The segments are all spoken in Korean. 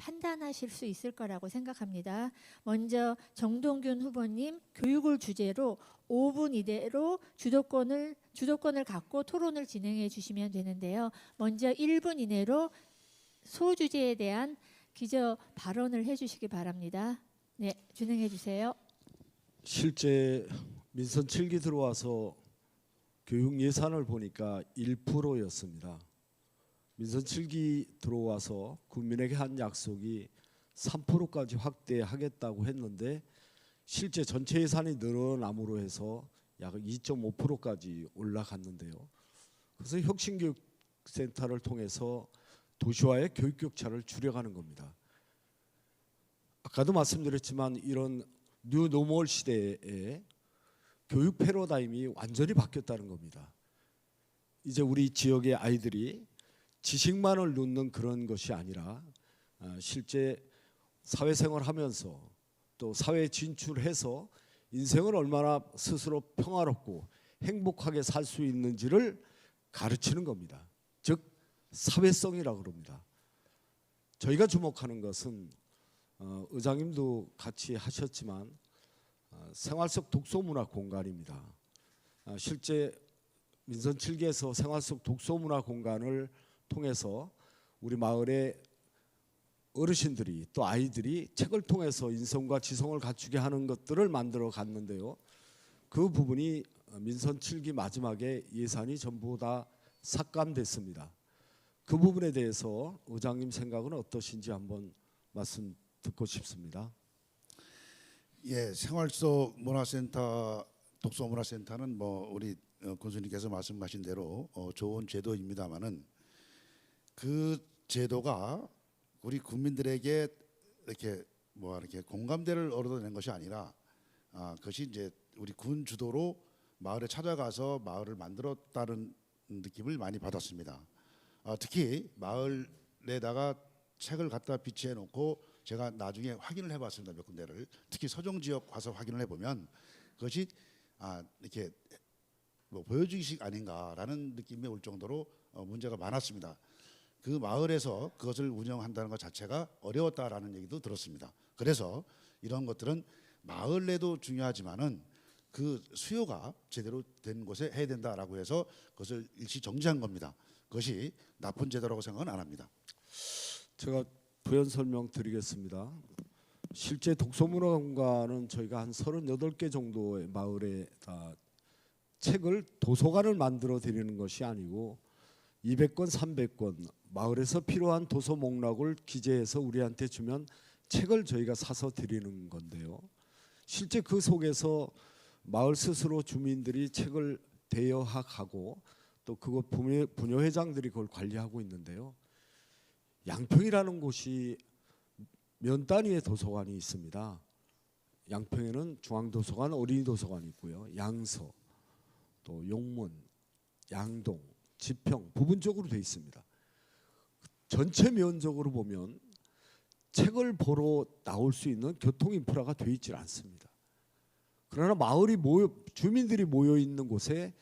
판단하실 수 있을 거라고 생각합니다. 먼저 정동균 후보님 교육을 주제로 5분 이내로 주도권을 주도권을 갖고 토론을 진행해 주시면 되는데요. 먼저 1분 이내로 소주제에 대한 기저 발언을 해 주시기 바랍니다. 네, 진행해 주세요. 실제 민선 7기 들어와서 교육 예산을 보니까 1%였습니다. 민선 7기 들어와서 국민에게 한 약속이 3%까지 확대하겠다고 했는데 실제 전체 예산이 늘어남으로 해서 약 2.5%까지 올라갔는데요. 그래서 혁신교육센터를 통해서 도시와의 교육 격차를 줄여가는 겁니다. 아까도 말씀드렸지만 이런 뉴 노멀 시대에 교육 패러다임이 완전히 바뀌었다는 겁니다. 이제 우리 지역의 아이들이 지식만을 놓는 그런 것이 아니라 아, 실제 사회생활 하면서 또 사회에 진출해서 인생을 얼마나 스스로 평화롭고 행복하게 살 수 있는지를 가르치는 겁니다. 즉 사회성이라고 그럽니다. 저희가 주목하는 것은 어, 의장님도 같이 하셨지만 어, 생활 속 독서 문화 공간입니다. 아, 실제 민선 7기에서 생활 속 독서 문화 공간을 통해서 우리 마을의 어르신들이 또 아이들이 책을 통해서 인성과 지성을 갖추게 하는 것들을 만들어 갔는데요. 그 부분이 민선 7기 마지막에 예산이 전부 다 삭감됐습니다. 그 부분에 대해서 의장님 생각은 어떠신지 한번 말씀 듣고 싶습니다. 예, 생활 속 문화센터 독서 문화센터는 뭐 우리 어, 군수님께서 말씀하신 대로 어, 좋은 제도입니다만은 그 제도가 우리 국민들에게 이렇게 뭐 이렇게 공감대를 얻어내는 것이 아니라 아, 그것이 이제 우리 군 주도로 마을에 찾아가서 마을을 만들었다는 느낌을 많이 받았습니다. 아, 특히 마을에다가 책을 갖다 비치해 놓고 제가 나중에 확인을 해봤습니다 몇 군데를 특히 서종 지역 가서 확인을 해보면 그것이 아 이렇게 뭐 보여주기식 아닌가라는 느낌이 올 정도로 어, 문제가 많았습니다. 그 마을에서 그것을 운영한다는 것 자체가 어려웠다라는 얘기도 들었습니다. 그래서 이런 것들은 마을 내도 중요하지만은 그 수요가 제대로 된 곳에 해야 된다라고 해서 그것을 일시 정지한 겁니다. 그것이 나쁜 제도라고 생각은 안 합니다. 제가 부연 설명 드리겠습니다. 실제 독서문화공간은 저희가 한 38개 정도의 마을에 다 책을 도서관을 만들어 드리는 것이 아니고 200권, 300권 마을에서 필요한 도서 목록을 기재해서 우리한테 주면 책을 저희가 사서 드리는 건데요. 실제 그 속에서 마을 스스로 주민들이 책을 대여하고 또 그거 부녀, 부녀회장들이 그걸 관리하고 있는데요. 양평이라는 곳이 면 단위의 도서관이 있습니다. 양평에는 중앙도서관, 어린이도서관이 있고요. 양서, 또 용문, 양동, 지평 부분적으로 돼 있습니다. 전체 면적으로 보면 책을 보러 나올 수 있는 교통 인프라가 돼 있질 않습니다. 그러나 마을이 모여 주민들이 모여 있는 곳에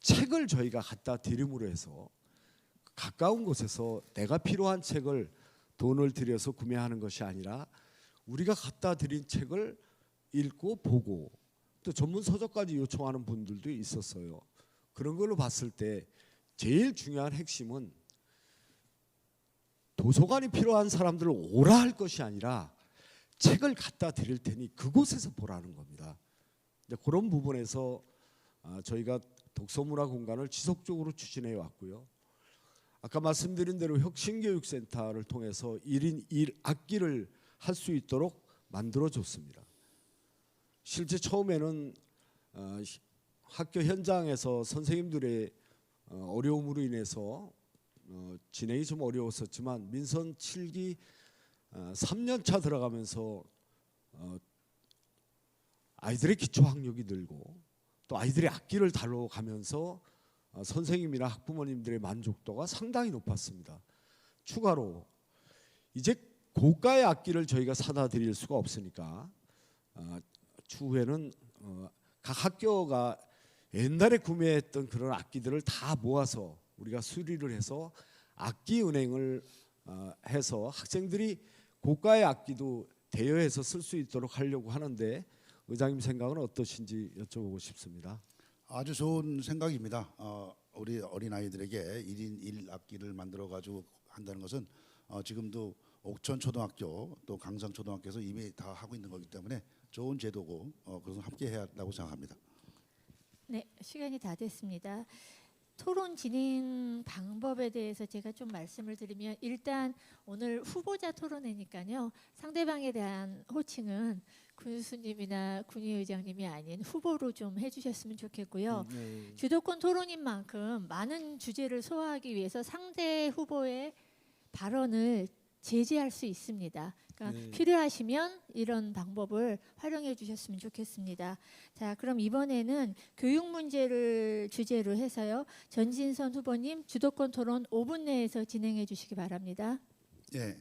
책을 저희가 갖다 드림으로 해서 가까운 곳에서 내가 필요한 책을 돈을 들여서 구매하는 것이 아니라 우리가 갖다 드린 책을 읽고 보고 또 전문 서적까지 요청하는 분들도 있었어요. 그런 걸로 봤을 때 제일 중요한 핵심은 도서관이 필요한 사람들을 오라 할 것이 아니라 책을 갖다 드릴 테니 그곳에서 보라는 겁니다. 이제 그런 부분에서 아, 저희가 독서문화 공간을 지속적으로 추진해 왔고요. 아까 말씀드린 대로 혁신교육센터를 통해서 1인 1악기를 할 수 있도록 만들어 줬습니다. 실제 처음에는 어, 시- 학교 현장에서 선생님들의 어, 어려움으로 인해서 어, 진행이 좀 어려웠었지만 민선 7기 어, 3년 차 들어가면서 어, 아이들의 기초 학력이 늘고 또 아이들의 악기를 다뤄가면서 어, 선생님이나 학부모님들의 만족도가 상당히 높았습니다. 추가로 이제 고가의 악기를 저희가 사다 드릴 수가 없으니까 어, 추후에는 어, 각 학교가 옛날에 구매했던 그런 악기들을 다 모아서 우리가 수리를 해서 악기 은행을 어, 해서 학생들이 고가의 악기도 대여해서 쓸 수 있도록 하려고 하는데 의장님 생각은 어떠신지 여쭤보고 싶습니다. 아주 좋은 생각입니다. 어, 우리 어린 아이들에게 1인 1 악기를 만들어 가지고 한다는 것은 어, 지금도 옥천 초등학교 또 강상 초등학교에서 이미 다 하고 있는 거기 때문에 좋은 제도고 어, 그것은 함께 해야 한다고 생각합니다. 네, 시간이 다 됐습니다. 토론 진행 방법에 대해서 제가 좀 말씀을 드리면 일단 오늘 후보자 토론회니까요. 상대방에 대한 호칭은 군수님이나 군의 의장님이 아닌 후보로 좀 해주셨으면 좋겠고요. 네. 주도권 토론인 만큼 많은 주제를 소화하기 위해서 상대 후보의 발언을 제재할 수 있습니다. 그러니까 네. 필요하시면 이런 방법을 활용해 주셨으면 좋겠습니다. 자, 그럼 이번에는 교육 문제를 주제로 해서요. 전진선 후보님 주도권 토론 5분 내에서 진행해 주시기 바랍니다. 예,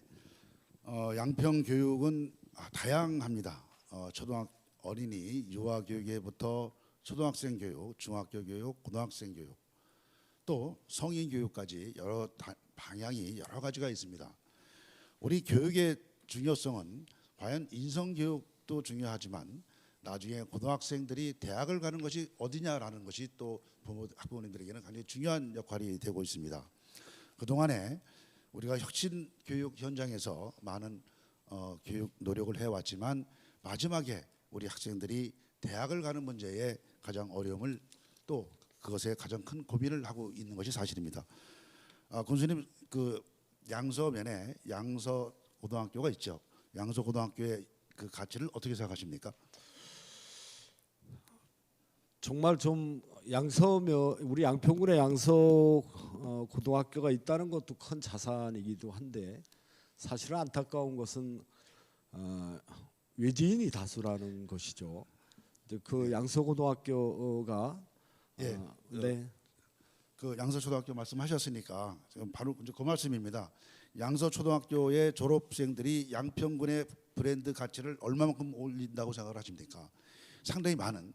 어, 양평 교육은 아, 다양합니다. 어, 초등학 어린이 유아 교육에부터 초등학생 교육, 중학교 교육, 고등학생 교육, 또 성인 교육까지 여러 다- 방향이 여러 가지가 있습니다. 우리 교육의 중요성은 과연 인성 교육도 중요하지만 나중에 고등학생들이 대학을 가는 것이 어디냐라는 것이 또 부모 학부모님들에게는 굉장히 중요한 역할이 되고 있습니다. 그 동안에 우리가 혁신 교육 현장에서 많은 어, 교육 노력을 해왔지만 마지막에 우리 학생들이 대학을 가는 문제에 가장 어려움을 또 그것에 가장 큰 고민을 하고 있는 것이 사실입니다. 아, 군수님 그 양서 면에 양서 고등학교가 있죠. 양서 고등학교의 그 가치를 어떻게 생각하십니까? 정말 좀 양서면 우리 양평군에 양서 어, 고등학교가 있다는 것도 큰 자산이기도 한데 사실은 안타까운 것은 어, 외지인이 다수라는 것이죠. 그 양서 고등학교가 예. 어, 네. 그 양서 초등학교 말씀하셨으니까 지금 바로 그 말씀입니다. 양서 초등학교의 졸업생들이 양평군의 브랜드 가치를 얼마만큼 올린다고 생각을 하십니까? 상당히 많은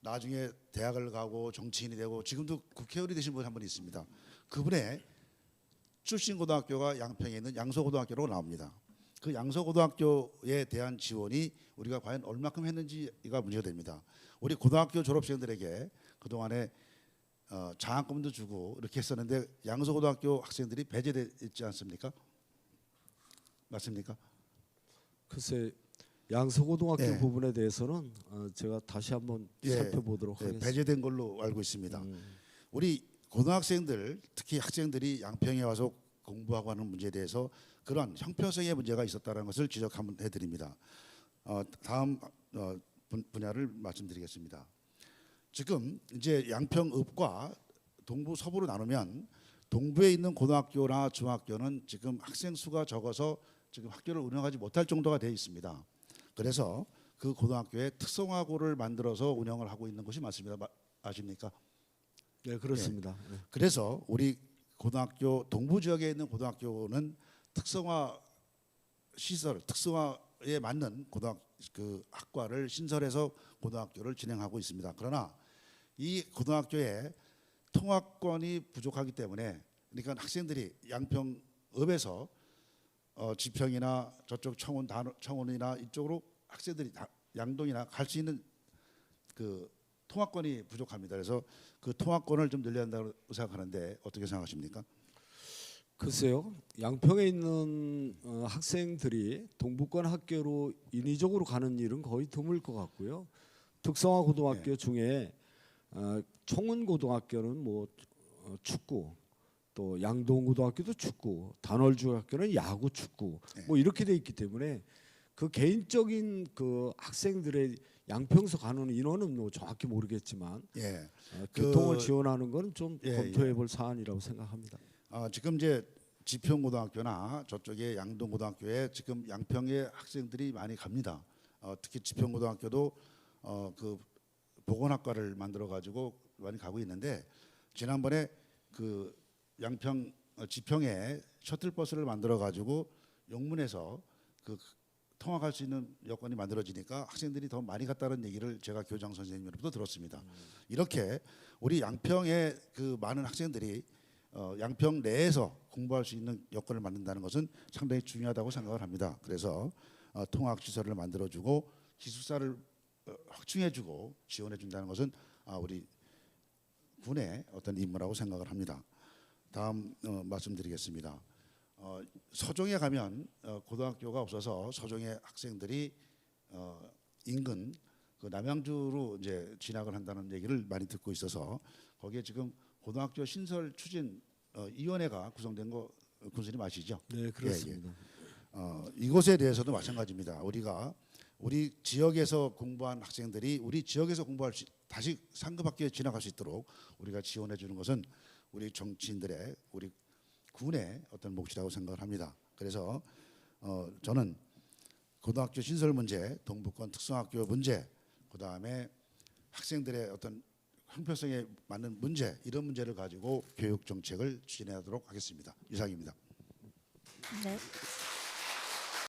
나중에 대학을 가고 정치인이 되고 지금도 국회의원이 되신 분 한 분 있습니다. 그분의 출신 고등학교가 양평에 있는 양서고등학교로 나옵니다. 그 양서고등학교에 대한 지원이 우리가 과연 얼마큼 했는지가 문제가 됩니다. 우리 고등학교 졸업생들에게 그 동안에 어, 장학금도 주고 이렇게 했었는데 양서고등학교 학생들이 배제되지 않습니까? 맞습니까? 글쎄 양서고등학교 예. 부분에 대해서는 어, 제가 다시 한번 예. 살펴보도록 네, 하겠습니다. 배제된 걸로 알고 있습니다. 음. 우리 고등학생들 특히 학생들이 양평에 와서 공부하고 하는 문제에 대해서 그런 형평성의 문제가 있었다는 것을 지적 한번 해드립니다. 어, 다음 어, 분, 분야를 말씀드리겠습니다. 지금 이제 양평읍과 동부 서부로 나누면 동부에 있는 고등학교나 중학교는 지금 학생 수가 적어서 지금 학교를 운영하지 못할 정도가 되어 있습니다. 그래서 그 고등학교에 특성화고를 만들어서 운영을 하고 있는 것이 맞습니다. 마- 아십니까? 네 그렇습니다. 네. 그래서 우리 고등학교 동부 지역에 있는 고등학교는 특성화 시설, 특성화 에 맞는 고등학 그 학과를 신설해서 고등학교를 진행하고 있습니다. 그러나 이 고등학교에 통학권이 부족하기 때문에 그러니까 학생들이 양평읍에서 어, 지평이나 저쪽 청원 단 청원이나 이쪽으로 학생들이 다 양동이나 갈 수 있는 그 통학권이 부족합니다. 그래서 그 통학권을 좀 늘려야 한다고 생각하는데 어떻게 생각하십니까? 글쎄요, 양평에 있는 어, 학생들이 동부권 학교로 인위적으로 가는 일은 거의 드물 것 같고요. 특성화 고등학교 중에 어, 청운 고등학교는 뭐 어, 축구, 또 양동 고등학교도 축구, 단월 중 학교는 야구, 축구, 네. 뭐 이렇게 돼 있기 때문에 그 개인적인 그 학생들의 양평서 가는 인원은 뭐 정확히 모르겠지만 예. 어, 그- 교통을 지원하는 건좀 예, 검토해볼 사안이라고 생각합니다. 아, 지금 이제 지평고등학교나 저쪽에 양동고등학교에 지금 양평의 학생들이 많이 갑니다. 어, 특히 지평고등학교도 어, 그 보건학과를 만들어 가지고 많이 가고 있는데 지난번에 그 양평 어, 지평에 셔틀버스를 만들어 가지고 용문에서 그 통학할 수 있는 여건이 만들어지니까 학생들이 더 많이 갔다는 얘기를 제가 교장 선생님으로부터 들었습니다. 이렇게 우리 양평의 그 많은 학생들이 어, 양평 내에서 공부할 수 있는 여건을 만든다는 것은 상당히 중요하다고 생각을 합니다. 그래서 어, 통학 시설을 만들어주고 기숙사를 어, 확충해주고 지원해준다는 것은 아, 우리 군의 어떤 임무라고 생각을 합니다. 다음 어, 말씀드리겠습니다. 어, 서종에 가면 어, 고등학교가 없어서 서종의 학생들이 어, 인근 그 남양주로 이제 진학을 한다는 얘기를 많이 듣고 있어서 거기에 지금 고등학교 신설 추진 어, 위원회가 구성된 거 어, 군수님 아시죠? 네, 그렇습니다. 어, 이곳에 대해서도 마찬가지입니다. 우리가 우리 지역에서 공부한 학생들이 우리 지역에서 공부할 수, 다시 상급학교에 진학할 수 있도록 우리가 지원해 주는 것은 우리 정치인들의 우리 군의 어떤 몫이라고 생각을 합니다. 그래서 어, 저는 고등학교 신설 문제, 동북권 특성학교 문제, 그 다음에 학생들의 어떤 형평성에 맞는 문제 이런 문제를 가지고 교육 정책을 추진하도록 하겠습니다. 이상입니다. 네.